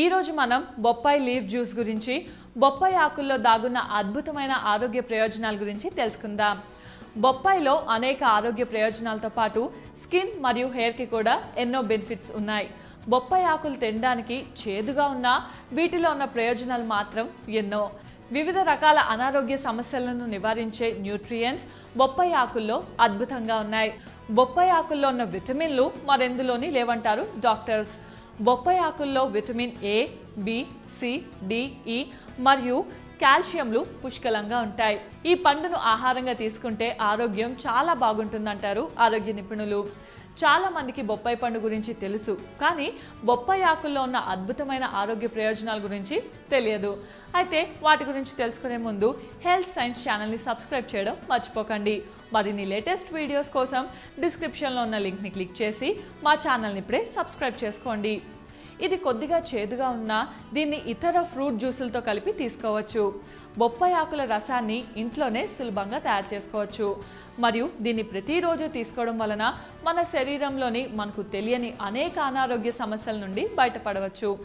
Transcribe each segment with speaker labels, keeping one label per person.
Speaker 1: ఈరోజు మనం బొప్పాయి లీఫ్ జ్యూస్ గురించి బొప్పాయి ఆకుల్లో దాగున్న అద్భుతమైన ఆరోగ్య ప్రయోజనాల గురించి తెలుసుకుందాం. బొప్పాయిలో అనేక ఆరోగ్య ప్రయోజనాలతో పాటు స్కిన్ మరియు హెయిర్కి కూడా ఎన్నో బెనిఫిట్స్ ఉన్నాయి. బొప్పాయి ఆకులు తినడానికి చేదుగా ఉన్నా వీటిలో ఉన్న ప్రయోజనాలు మాత్రం ఎన్నో. వివిధ రకాల అనారోగ్య సమస్యలను నివారించే న్యూట్రియంట్స్ బొప్పాయి ఆకుల్లో అద్భుతంగా ఉన్నాయి. బొప్పాయి ఆకుల్లో ఉన్న విటమిన్లు మరెందులోని లేవంటారు డాక్టర్స్. బొప్పాయి ఆకుల్లో vitamin A B C D E మరియు కాల్షియంలు పుష్కలంగా ఉంటాయి. ఈ పండును ఆహారంగా తీసుకుంటే ఆరోగ్యం చాలా బాగుంటుందంటారు ఆరోగ్య నిపుణులు. చాలా మందికి బొప్పాయి పండు గురించి తెలుసు కానీ బొప్పాయి ఆకుల్లో ఉన్న అద్భుతమైన ఆరోగ్య ప్రయోజనాల గురించి తెలియదు. అయితే వాటి గురించి తెలుసుకునే ముందు హెల్త్ సైన్స్ ఛానల్ని సబ్స్క్రైబ్ చేయడం మర్చిపోకండి. మరిన్ని లేటెస్ట్ వీడియోస్ కోసం డిస్క్రిప్షన్లో ఉన్న లింక్ని క్లిక్ చేసి మా ఛానల్ని ఇప్పుడే సబ్స్క్రైబ్ చేసుకోండి. ఇది కొద్దిగా చేదుగా ఉన్నా దీన్ని ఇతర ఫ్రూట్ జ్యూసులతో కలిపి తీసుకోవచ్చు. బొప్పాయి ఆకుల రసాన్ని ఇంట్లోనే సులభంగా తయారు చేసుకోవచ్చు. మరియు దీన్ని ప్రతిరోజు తీసుకోవడం వలన మన శరీరంలోని మనకు తెలియని అనేక అనారోగ్య సమస్యల నుండి బయటపడవచ్చు.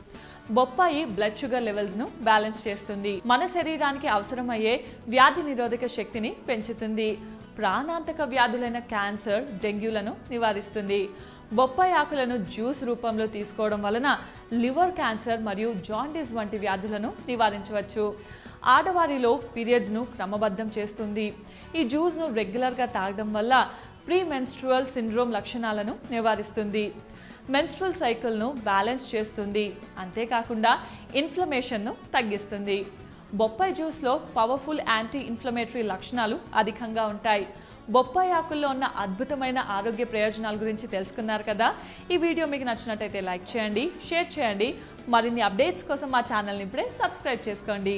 Speaker 1: బొప్పాయి బ్లడ్ షుగర్ లెవెల్స్ను బ్యాలెన్స్ చేస్తుంది. మన శరీరానికి అవసరమయ్యే వ్యాధి నిరోధక శక్తిని పెంచుతుంది. ప్రాణాంతక వ్యాధులైన క్యాన్సర్ డెంగ్యూలను నివారిస్తుంది. బొప్పాయి ఆకులను జ్యూస్ రూపంలో తీసుకోవడం వలన లివర్ క్యాన్సర్ మరియు జాండీస్ వంటి వ్యాధులను నివారించవచ్చు. ఆడవారిలో పీరియడ్స్ను క్రమబద్ధం చేస్తుంది. ఈ జ్యూస్ను రెగ్యులర్గా తాగడం వల్ల ప్రీ మెన్స్ట్రువల్ సిండ్రోమ్ లక్షణాలను నివారిస్తుంది. మెన్స్ట్రువల్ సైకిల్ను బ్యాలెన్స్ చేస్తుంది. అంతేకాకుండా ఇన్ఫ్లమేషన్ను తగ్గిస్తుంది. బొప్పాయి జ్యూస్లో పవర్ఫుల్ యాంటీ ఇన్ఫ్లమేటరీ లక్షణాలు అధికంగా ఉంటాయి. బొప్పాయి ఆకుల్లో ఉన్న అద్భుతమైన ఆరోగ్య ప్రయోజనాల గురించి తెలుసుకున్నారు కదా? ఈ వీడియో మీకు నచ్చినట్టయితే లైక్ చేయండి షేర్ చేయండి. మరిన్ని అప్డేట్స్ కోసం మా ఛానల్ని ఇప్పుడే సబ్స్క్రైబ్ చేసుకోండి.